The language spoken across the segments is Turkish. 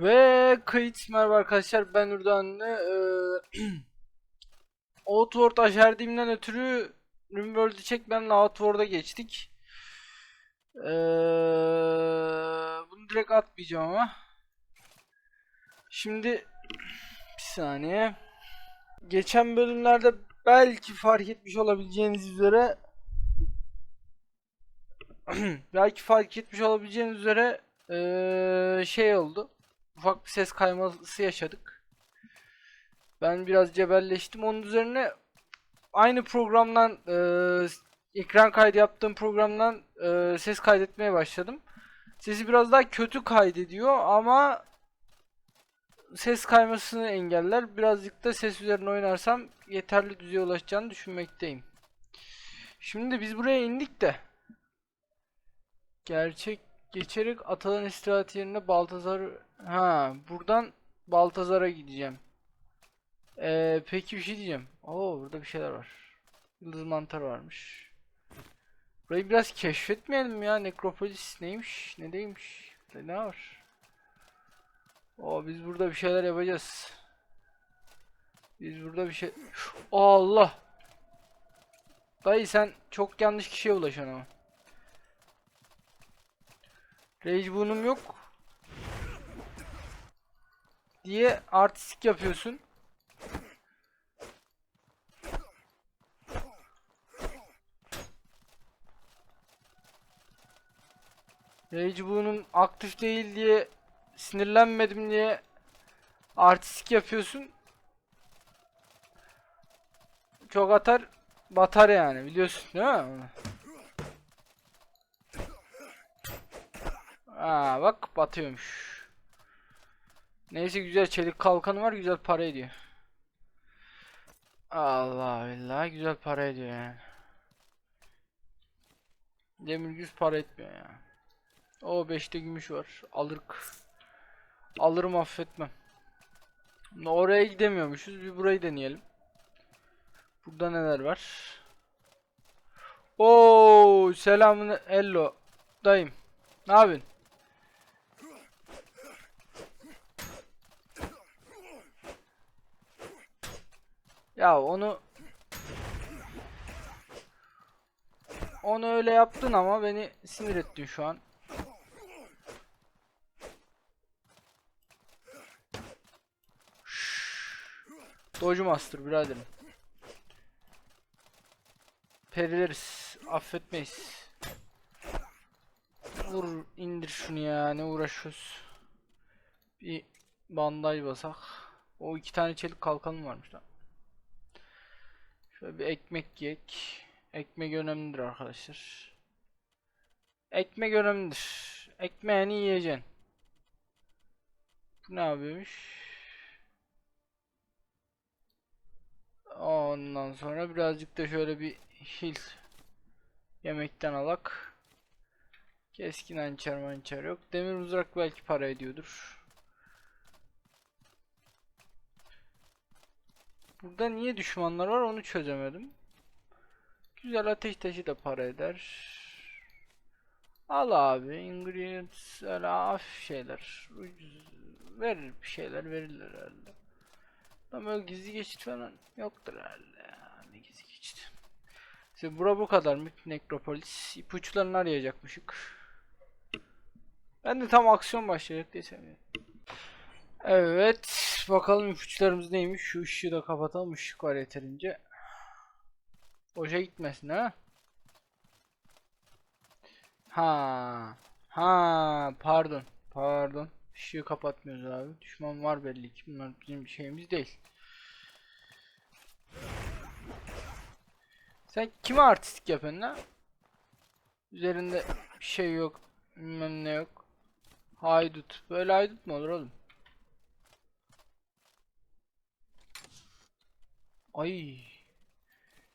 Ve kayıt merhaba arkadaşlar ben Ürdanlı ee, Outward aşerdiğimden ötürü Rimworld'ü çekmemle Outward'a geçtik. Ee, Bunu direkt atmayacağım ama. Şimdi Bir saniye. Geçen bölümlerde belki fark etmiş olabileceğiniz üzere Belki fark etmiş olabileceğiniz üzere ee, şey oldu ufak bir ses kayması yaşadık. Ben biraz cebelleştim. Onun üzerine aynı programdan e, ekran kaydı yaptığım programdan e, ses kaydetmeye başladım. Sesi biraz daha kötü kaydediyor ama ses kaymasını engeller. Birazcık da ses üzerine oynarsam yeterli düzeye ulaşacağını düşünmekteyim. Şimdi biz buraya indik de gerçek geçerek Atalan istirahat yerine Baltazar ha buradan Baltazar'a gideceğim. Ee, peki bir şey diyeceğim. Oo burada bir şeyler var. Yıldız mantar varmış. Burayı biraz keşfetmeyelim ya. Nekropolis neymiş? Ne değilmiş? Burada ne var? Oo biz burada bir şeyler yapacağız. Biz burada bir şey... Allah! Dayı sen çok yanlış kişiye ulaşan ama. Rage bunum yok. Diye artistik yapıyorsun. Rage bunun aktif değil diye sinirlenmedim diye artistik yapıyorsun. Çok atar batar yani biliyorsun değil mi? Aa bak batıyormuş. Neyse güzel çelik kalkanı var güzel para ediyor. Allah billahi güzel para ediyor yani. Demir yüz para etmiyor ya. O 5'te gümüş var. Alırık. Alırım affetmem. Oraya gidemiyormuşuz. Bir burayı deneyelim. Burada neler var? Oo, selamun hello. Dayım. Ne yapıyorsun? Ya onu onu öyle yaptın ama beni sinir ettin şu an. Doge Master biraderim. Perileriz. Affetmeyiz. Vur indir şunu ya ne uğraşıyoruz. Bir bandaj basak. O iki tane çelik kalkanım varmış lan. Şöyle bir ekmek yiyek. Ekmek önemlidir arkadaşlar. Ekmek önemlidir. Ekmeğini yiyeceksin. Bu ne yapıyormuş? Ondan sonra birazcık da şöyle bir hil yemekten alak. Keskin hançer mançer yok. Demir mızrak belki para ediyordur. Burada niye düşmanlar var onu çözemedim. Güzel ateş taşı da para eder. Al abi ingredients öyle hafif şeyler. Ucuz verir bir şeyler verirler herhalde. Ama öyle gizli geçit falan yoktur herhalde ya. Ne gizli geçit. İşte bura bu kadar mı? Nekropolis. İpuçlarını arayacakmışık. Ben de tam aksiyon başlayacak diye seviyorum. Evet. Bakalım ipuçlarımız neymiş. Şu ışığı da kapatalım. Işık var yeterince. Boşa gitmesin ha. Ha. Ha. Pardon. Pardon. Işığı kapatmıyoruz abi. Düşman var belli ki. Bunlar bizim şeyimiz değil. Sen kime artistik yapıyorsun lan? Üzerinde bir şey yok. Bilmem ne yok. Haydut. Böyle haydut mu olur oğlum? Ay.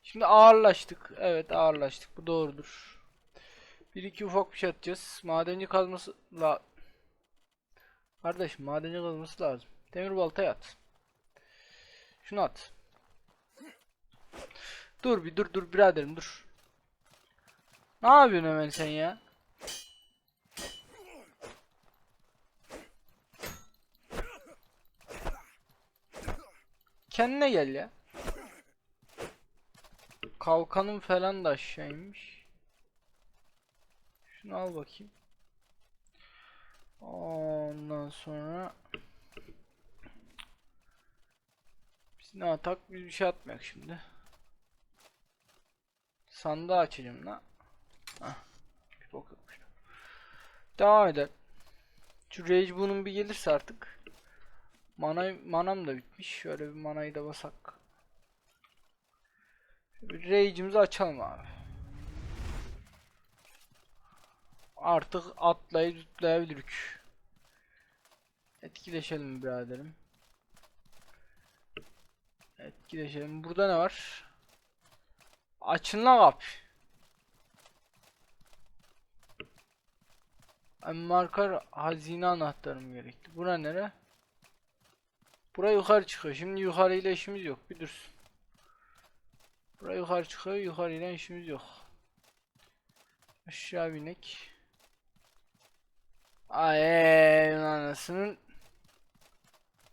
Şimdi ağırlaştık. Evet ağırlaştık. Bu doğrudur. Bir iki ufak bir şey atacağız. Madenci kazması la Kardeşim madenci kazması lazım. Demir baltaya at. Şunu at. Dur bir dur dur biraderim dur. Ne yapıyorsun hemen sen ya? Kendine gel ya. Kalkanın falan da aşağıymış. Şunu al bakayım. Ondan sonra biz ne atak biz bir şey atmayak şimdi. Sandığı açacağım la. Hah. Bir bok yokmuş. Devam edelim. Şu Rage bunun bir gelirse artık. Mana, manam da bitmiş. Şöyle bir manayı da basak. Rage'imizi açalım abi. Artık atlayıp zıplayabilirik. Etkileşelim biraderim. Etkileşelim. Burada ne var? Açın lan kapı. Markar hazine anahtarım gerekti. Bura nere? Bura yukarı çıkıyor. Şimdi yukarı ile işimiz yok. Bir dursun. Bura yukarı çıkıyor. Yukarı ile işimiz yok. Aşağı binek. Ay anasının.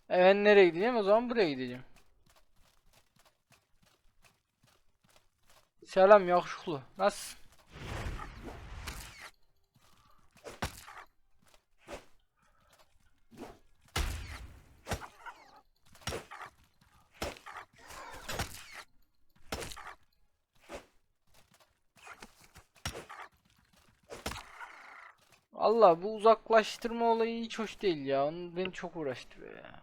E nereye gideceğim? O zaman buraya gideceğim. Selam yakışıklı. Nasılsın? Allah bu uzaklaştırma olayı hiç hoş değil ya. Onu beni çok uğraştırıyor ya.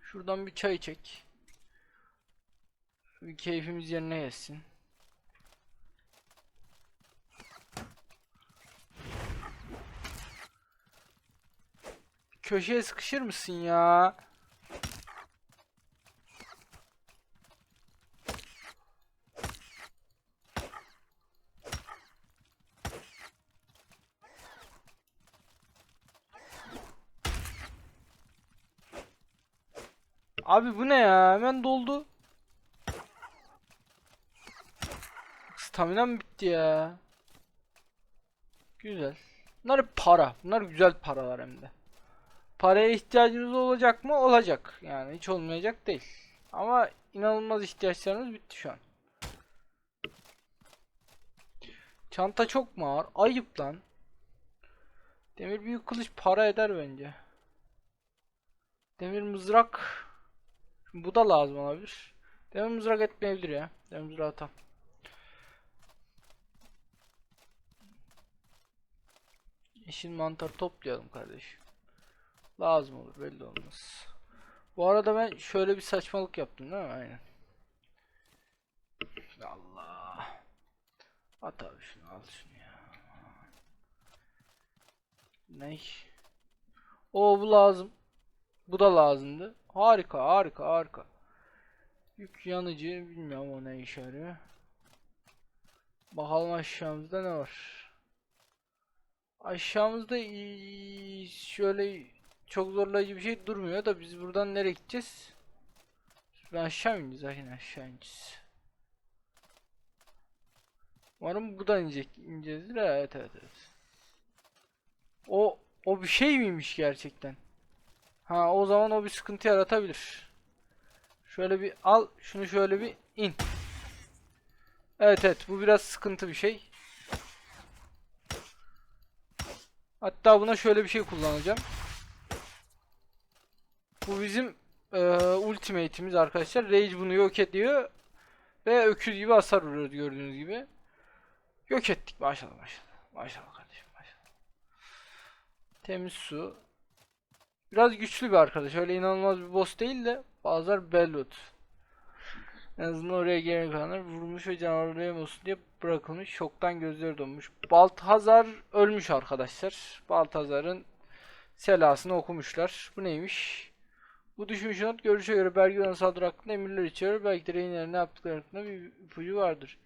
Şuradan bir çay çek. Bir keyfimiz yerine gelsin. Köşeye sıkışır mısın ya? Abi bu ne ya? Hemen doldu. Staminam bitti ya. Güzel. Bunlar para. Bunlar güzel paralar hem de. Paraya ihtiyacımız olacak mı? Olacak. Yani hiç olmayacak değil. Ama inanılmaz ihtiyaçlarımız bitti şu an. Çanta çok mu ağır? Ayıp lan. Demir büyük kılıç para eder bence. Demir mızrak bu da lazım olabilir. Demir mızrak etmeyebilir ya. Demir mızrağı atam. Yeşil mantar toplayalım kardeşim. Lazım olur belli olmaz. Bu arada ben şöyle bir saçmalık yaptım değil mi? Aynen. Allah. At abi şunu al şunu ya. Ne? O bu lazım. Bu da lazımdı. Harika harika harika. Yük yanıcı bilmiyorum o ne işe yarıyor. Bakalım aşağımızda ne var. Aşağımızda şöyle çok zorlayıcı bir şey durmuyor da biz buradan nereye gideceğiz? Ben aşağı ineceğiz? Aynen aşağı ineceğiz. Umarım buradan inecek, ineceğizdir. Ha, Evet evet evet. O o bir şey miymiş gerçekten? Ha o zaman o bir sıkıntı yaratabilir. Şöyle bir al şunu şöyle bir in. Evet evet bu biraz sıkıntı bir şey. Hatta buna şöyle bir şey kullanacağım. Bu bizim eee ultimate'imiz arkadaşlar. Rage bunu yok ediyor. Ve öküz gibi hasar vuruyor gördüğünüz gibi. Yok ettik maşallah maşallah. Maşallah kardeşim maşallah. Temiz su. Biraz güçlü bir arkadaş. Öyle inanılmaz bir boss değil de bazılar Bellut. En azından oraya gelene kadar vurmuş ve canavarlara yem olsun diye bırakılmış. Şoktan gözleri donmuş. Baltazar ölmüş arkadaşlar. Baltazar'ın selasını okumuşlar. Bu neymiş? Bu düşmüş not görüşe göre Bergion'a saldırı hakkında emirler içeriyor. Belki de Reyner'in ne yaptıkları hakkında bir ipucu vardır.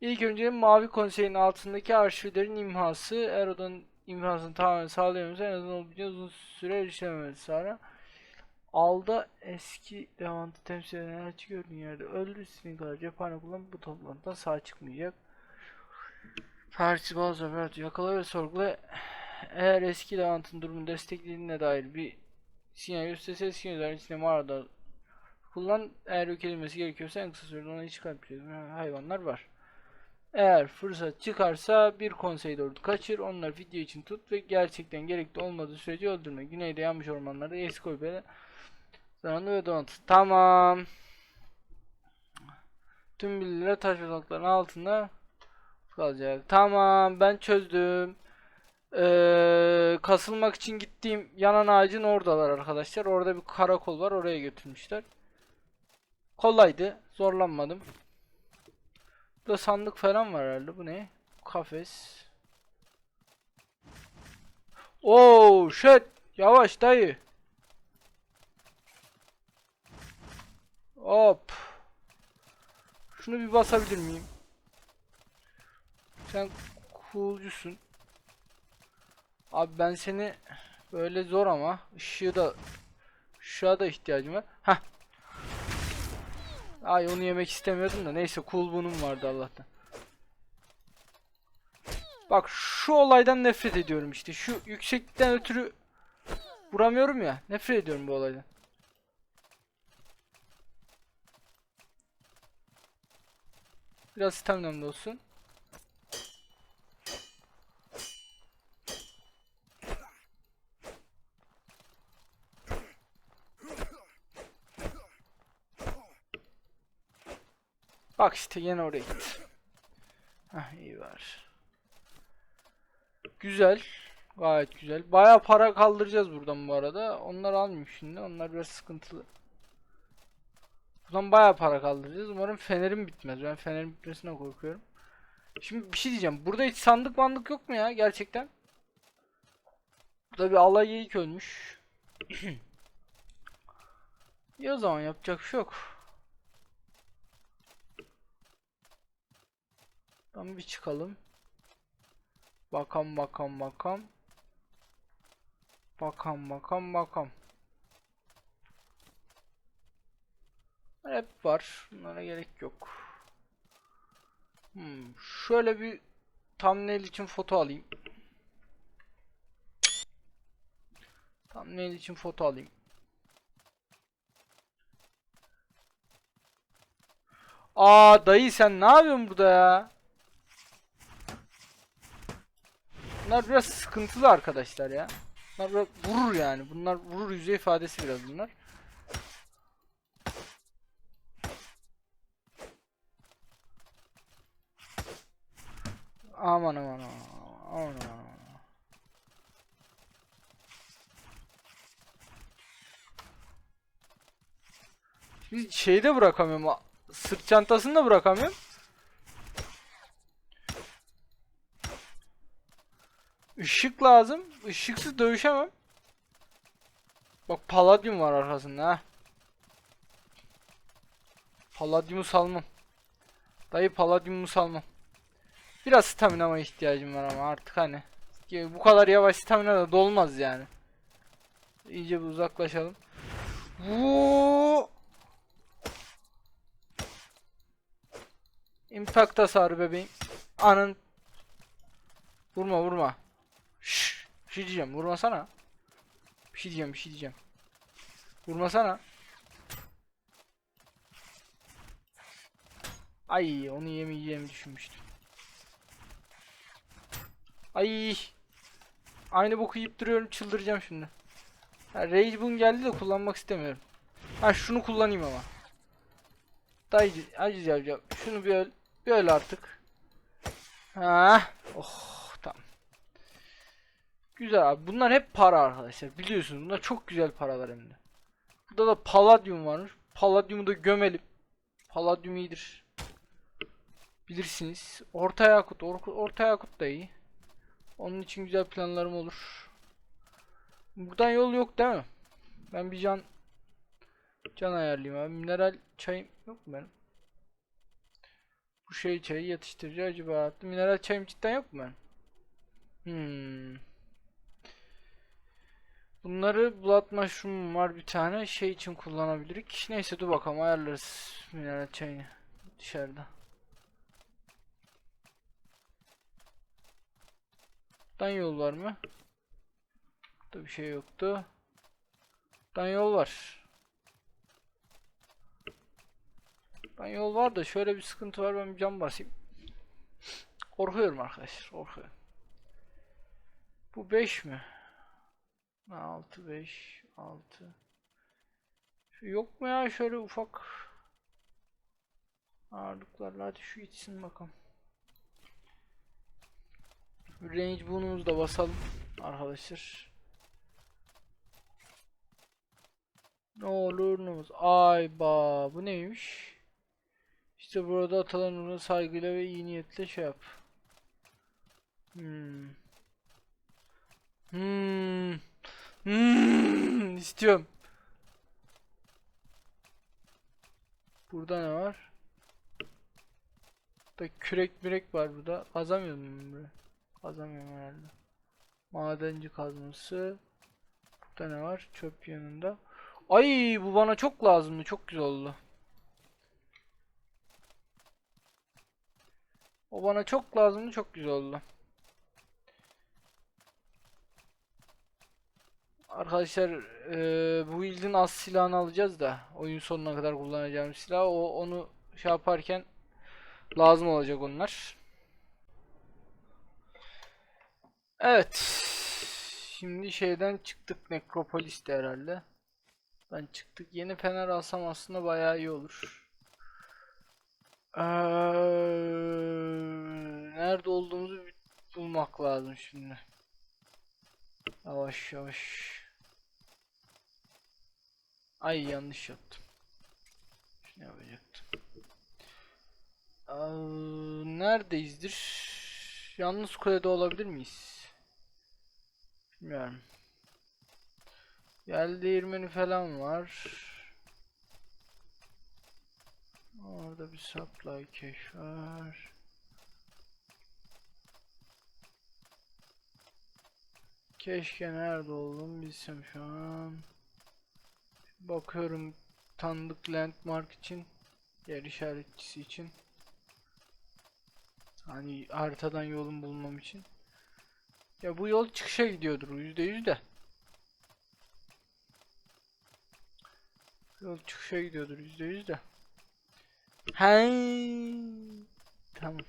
İlk önce Mavi Konsey'in altındaki arşivlerin imhası Erod'un imhasını tamamen sağlayamıyorsa en azından olabildiğince uzun süre erişememesi sonra Alda eski Levant'ı temsil eden elçi gördüğün yerde öldü istediğin kadar cephane kullan bu toplantıdan sağ çıkmayacak. Paris'i bazı yakala ve sorgula eğer eski Levant'ın durumunu desteklediğine dair bir Sinyal üstte ses sinyallerin içinde mağarada kullan. Eğer yok gerekiyorsa en kısa sürede onu çıkartacağız. Hayvanlar var. Eğer fırsat çıkarsa bir konsey doğru kaçır. Onları video için tut ve gerçekten gerekli olmadığı sürece öldürme. Güneyde yanmış ormanlarda eski koy Zararlı ve donatı. Tamam. Tüm bilgiler taş uzaklarının altında kalacak. Tamam ben çözdüm. Ee, kasılmak için gittiğim yanan ağacın oradalar arkadaşlar. Orada bir karakol var. Oraya götürmüşler. Kolaydı. Zorlanmadım. Burada sandık falan var herhalde. Bu ne? Kafes. Oo, shit. Yavaş dayı. Hop. Şunu bir basabilir miyim? Sen coolcusun. Abi ben seni böyle zor ama ışığı da ışığa da ihtiyacım var. Hah. Ay onu yemek istemiyordum da neyse cool bunun vardı Allah'tan. Bak şu olaydan nefret ediyorum işte. Şu yükseklikten ötürü vuramıyorum ya. Nefret ediyorum bu olaydan. Biraz staminam da olsun. Bak işte yine oraya git. Hah iyi var. Güzel. Gayet güzel. Baya para kaldıracağız buradan bu arada. Onları almayayım şimdi. Onlar biraz sıkıntılı. Buradan baya para kaldıracağız. Umarım fenerim bitmez. Ben fenerin bitmesine korkuyorum. Şimdi bir şey diyeceğim. Burada hiç sandık mandık yok mu ya gerçekten? Burada bir alay geyik ölmüş. İyi o zaman yapacak bir şey yok. Tam bir çıkalım. Bakam bakam bakam. Bakam bakam bakam. Hep var. Bunlara gerek yok. Hmm, şöyle bir thumbnail için foto alayım. Thumbnail için foto alayım. Aa dayı sen ne yapıyorsun burada ya? Bunlar biraz sıkıntılı arkadaşlar ya. Bunlar biraz vurur yani. Bunlar vurur yüzey ifadesi biraz bunlar. Aman aman aman aman aman. Şimdi şeyi de bırakamıyorum. Sırt çantasını da bırakamıyorum. Işık lazım. Işıksız dövüşemem. Bak paladyum var arkasında ha. Paladyumu salmam. Dayı paladyumu salmam. Biraz staminama ihtiyacım var ama artık hani. Bu kadar yavaş stamina da dolmaz yani. İyice bir uzaklaşalım. Vuu! Impact hasarı bebeğim. Anın. Vurma vurma. Bir şey diyeceğim. Vurmasana. Bir şey diyeceğim. Bir şey diyeceğim. Vurmasana. Ay onu yemeyeceğimi düşünmüştüm. Ay. Aynı boku yiyip duruyorum çıldıracağım şimdi. Ha, Rage Boon geldi de kullanmak istemiyorum. Ha şunu kullanayım ama. Dayıcı, acı cavcav. Şunu bir öl. Bir öl artık. Ha. Oh. Güzel abi. Bunlar hep para arkadaşlar. Biliyorsunuz bunlar çok güzel paralar hem de. Burada da palladium varmış. Palladiumu da gömelim. Palladium iyidir. Bilirsiniz. Orta yakut. Or orta yakut da iyi. Onun için güzel planlarım olur. Buradan yol yok değil mi? Ben bir can can ayarlayayım abi. Mineral çayım yok mu benim? Bu şey çayı yatıştırıcı acaba. Mineral çayım cidden yok mu benim? Hmm. Bunları blood mushroom var bir tane şey için kullanabilirik. Neyse dur bakalım ayarlarız mineral çayını dışarıda. Buradan yol var mı? Burada bir şey yoktu. Buradan yol var. Buradan yol var da şöyle bir sıkıntı var ben bir cam basayım. Korkuyorum arkadaşlar korkuyorum. Bu 5 mi? 6 5 6 Şu yok mu ya şöyle ufak ağırlıklarla hadi şu içsin bakalım. Range bunumuzu da basalım arkadaşlar. Ne olur ne olmaz. Ay ba bu neymiş? İşte burada atalarına saygıyla ve iyi niyetle şey yap. Hmm. Hmm. Hmm. İstiyorum. Burada ne var? Burada kürek mürek var burada. Kazamıyorum ben buraya. Kazamıyorum herhalde. Madenci kazması. Burada ne var? Çöp yanında. Ay bu bana çok lazımdı. Çok güzel oldu. O bana çok lazımdı. Çok güzel oldu. Arkadaşlar eee, bu build'in az silahını alacağız da oyun sonuna kadar kullanacağım silah o onu şey yaparken lazım olacak onlar. Evet. Şimdi şeyden çıktık Nekropolis'te herhalde. Ben çıktık. Yeni fener alsam aslında bayağı iyi olur. Eee, nerede olduğumuzu bulmak lazım şimdi. Yavaş yavaş. Ay yanlış yaptım. Şunu yapacaktım. Eee, neredeyizdir? Yalnız kulede olabilir miyiz? Bilmiyorum. Yel değirmeni falan var. Orada bir supply cache var. Keşke nerede olduğumu bilsem şu an. Bakıyorum tanıdık landmark için. Yer işaretçisi için. Hani haritadan yolun bulmam için. Ya bu yol çıkışa gidiyordur yüzde yüz de. Yol çıkışa gidiyordur yüzde yüz de. He. Tamam.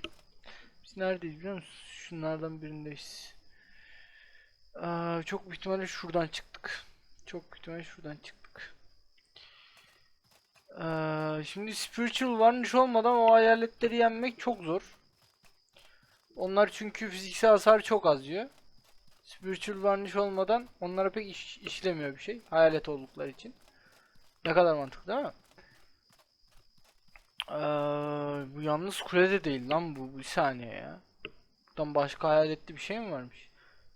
Biz neredeyiz biliyor musun? Şunlardan birindeyiz. Aa, çok büyük ihtimalle şuradan çıktık. Çok büyük ihtimalle şuradan çıktık. Aa, şimdi spiritual varnish olmadan o hayaletleri yenmek çok zor. Onlar çünkü fiziksel hasar çok az yiyor. Spiritual varnish olmadan onlara pek iş, işlemiyor bir şey. Hayalet oldukları için. Ne kadar mantıklı değil mi? Ee, bu yalnız kulede değil lan bu. Bir saniye ya. Buradan başka hayaletli bir şey mi varmış?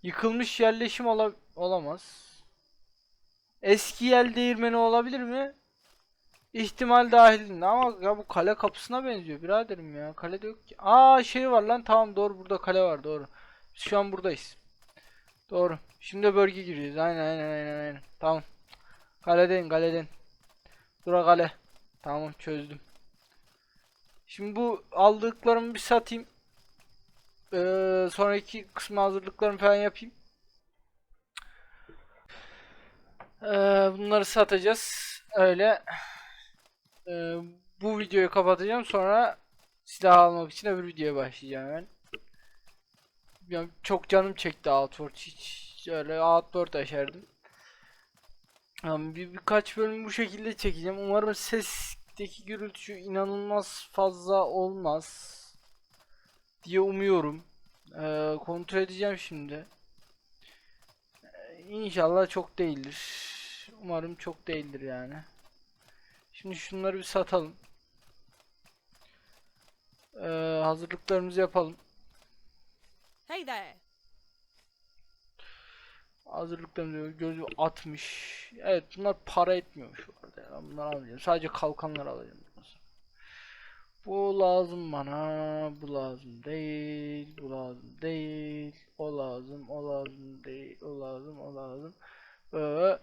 Yıkılmış yerleşim ola olamaz. Eski yel değirmeni olabilir mi? İhtimal dahilinde ama ya bu kale kapısına benziyor biraderim ya. Kalede yok ki. Aa şey var lan tamam doğru burada kale var doğru. Biz şu an buradayız. Doğru. Şimdi bölge giriyoruz. Aynen aynen aynen aynen. Tamam. Kaleden kaleden. Dura kale. Tamam çözdüm. Şimdi bu aldıklarımı bir satayım. Ee, sonraki kısmı hazırlıklarımı falan yapayım. Ee, bunları satacağız. Öyle. Ee, bu videoyu kapatacağım. Sonra silah almak için öbür videoya başlayacağım hemen. Yani çok canım çekti Outward. Hiç öyle Outward aşerdim. Yani bir, birkaç bölüm bu şekilde çekeceğim. Umarım sesteki gürültü inanılmaz fazla olmaz diye umuyorum. Ee, kontrol edeceğim şimdi. Ee, İnşallah çok değildir. Umarım çok değildir yani. Şimdi şunları bir satalım. Ee, hazırlıklarımızı yapalım. Hey there. Hazırlıklarımızı gözü 60. Evet bunlar para etmiyormuş bu arada. ya. Ben bunları almayacağım. Sadece kalkanlar alacağım. Bu lazım bana. Bu lazım değil. Bu lazım değil. O lazım. O lazım değil. O lazım. O lazım. Ee,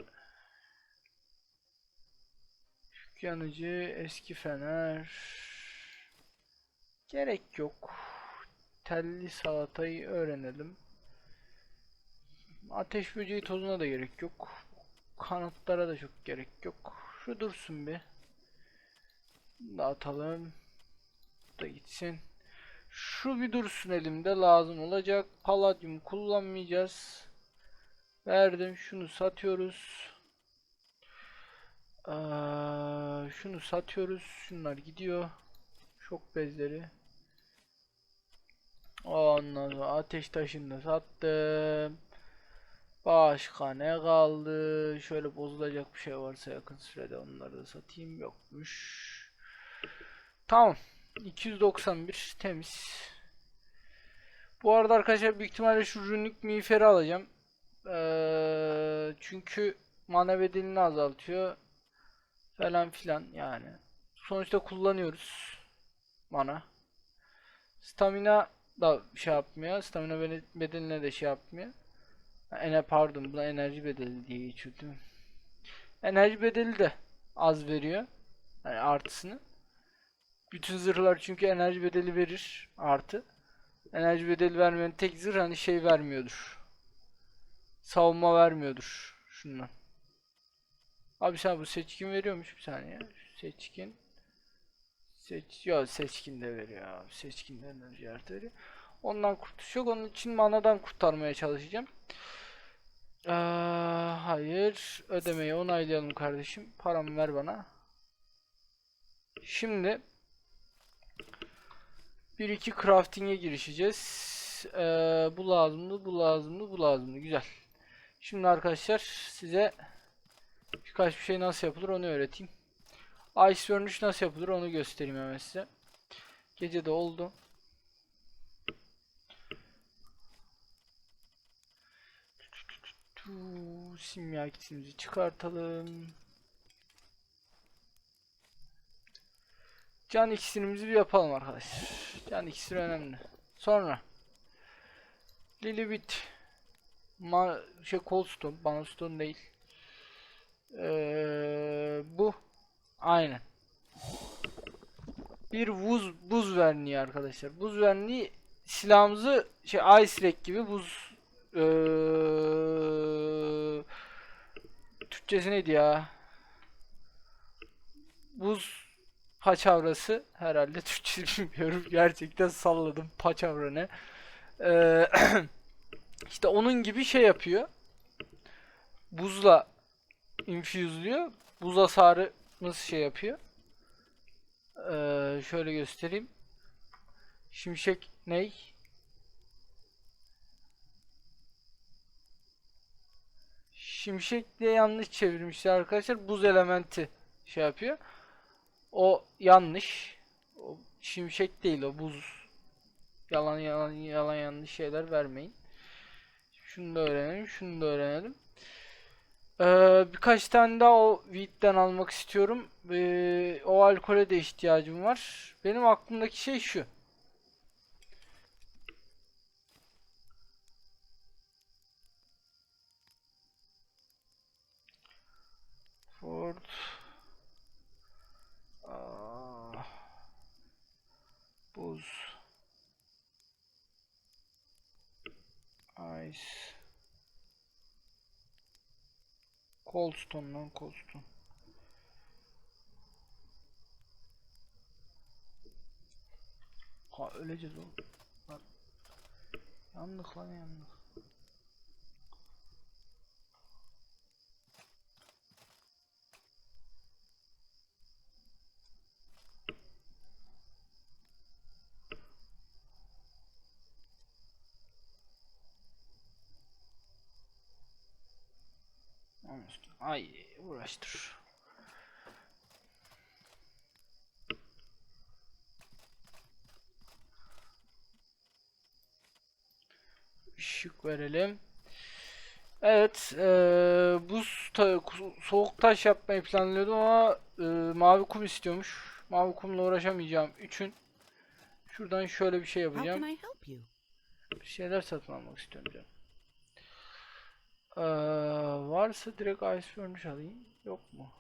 yanıcı. Eski fener. Gerek yok. Telli salatayı öğrenelim. Ateş böceği tozuna da gerek yok. kanatlara da çok gerek yok. Şu dursun bir. Bunu da gitsin. Şu bir dursun elimde lazım olacak. Palladium kullanmayacağız. Verdim. Şunu satıyoruz. Şunu satıyoruz. Şunlar gidiyor. Şok bezleri. Ondan sonra ateş taşını da sattım. Başka ne kaldı? Şöyle bozulacak bir şey varsa yakın sürede onları da satayım. Yokmuş. Tamam. 291 temiz. Bu arada arkadaşlar büyük ihtimalle şu rünlük miğferi alacağım. Ee, çünkü mana bedelini azaltıyor. Falan filan yani. Sonuçta kullanıyoruz. Mana. Stamina da şey yapmıyor. Stamina bede- bedeline de şey yapmıyor. Ene pardon buna enerji bedeli diye geçiyor değil mi? Enerji bedeli de az veriyor. Yani artısını. Bütün zırhlar çünkü enerji bedeli verir artı. Enerji bedeli vermeyen tek zırh hani şey vermiyordur. Savunma vermiyordur şundan. Abi sen bu seçkin veriyormuş bir saniye. Seçkin. Seç ya seçkin de veriyor abi. Seçkin de enerji artı. Ondan kurtuş yok. Onun için manadan kurtarmaya çalışacağım. Ee, hayır. Ödemeyi onaylayalım kardeşim. Paramı ver bana. Şimdi 1-2 crafting'e girişeceğiz. Ee, bu lazımdı, bu lazımdı, bu lazımdı. Güzel. Şimdi arkadaşlar size birkaç bir şey nasıl yapılır onu öğreteyim. Ice Furnish nasıl yapılır onu göstereyim hemen size. Gece de oldu. Simya kitimizi çıkartalım. Can iksirimizi bir yapalım arkadaşlar. Can iksiri önemli. Sonra Lilibit Ma şey Coldstone, bana stone değil. Ee, bu aynen. Bir buz buz verniği arkadaşlar. Buz verniği silahımızı şey Ice Rack gibi buz ee, Türkçesi neydi ya? Buz paçavrası herhalde Türkçe bilmiyorum. Gerçekten salladım paçavra ne. Ee, işte onun gibi şey yapıyor. Buzla infuse'luyor. Buz hasarı nasıl şey yapıyor? Ee, şöyle göstereyim. Şimşek ney? Şimşek diye yanlış çevirmişler arkadaşlar. Buz elementi şey yapıyor. O yanlış. O şimşek değil o buz. Yalan yalan yalan yanlış şeyler vermeyin. Şunu da öğrenelim, şunu da öğrenelim. Ee, birkaç tane daha o wheat'ten almak istiyorum. Ee, o alkole de ihtiyacım var. Benim aklımdaki şey şu. Ford. Aa, buz. Ice. Coldstone lan Coldstone. Ha öleceğiz oğlum. Lan. Yandık lan yandık. Anlaştık. Ay uğraştır. Işık verelim. Evet, eee buz ta- soğuk taş yapmayı planlıyordum ama eee, mavi kum istiyormuş. Mavi kumla uğraşamayacağım. Üçün. Şuradan şöyle bir şey yapacağım. Bir şeyler satın almak istiyorum canım. Ee, varsa direkt Ice Furnish alayım. Yok mu?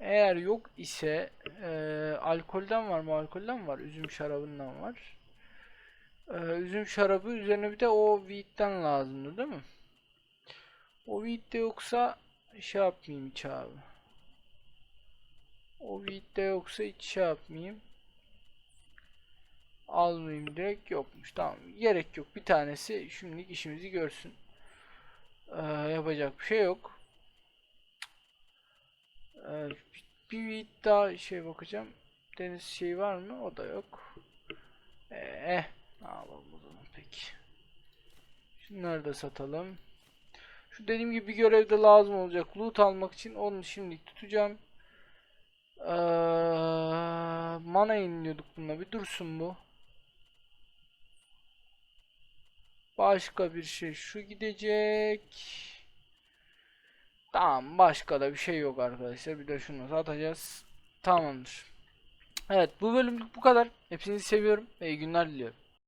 Eğer yok ise ee, alkolden var mı? Alkolden var. Üzüm şarabından var. Ee, üzüm şarabı üzerine bir de o wheat'ten lazımdı değil mi? O wheat yoksa şey yapmayayım hiç abi. O de yoksa hiç şey yapmayayım. Almayayım direkt yokmuş. Tamam. Gerek yok. Bir tanesi şimdilik işimizi görsün. Ee, yapacak bir şey yok. Ee, bir daha şey bakacağım. Deniz şey var mı? O da yok. Ee, ne yapalım o zaman peki. Şunları da satalım. Şu dediğim gibi bir görevde lazım olacak. Loot almak için onu şimdilik tutacağım. Ee, mana inliyorduk bununla. Bir dursun bu. Başka bir şey şu gidecek. Tamam başka da bir şey yok arkadaşlar. Bir de şunu satacağız. Tamamdır. Evet bu bölümlük bu kadar. Hepinizi seviyorum. İyi günler diliyorum.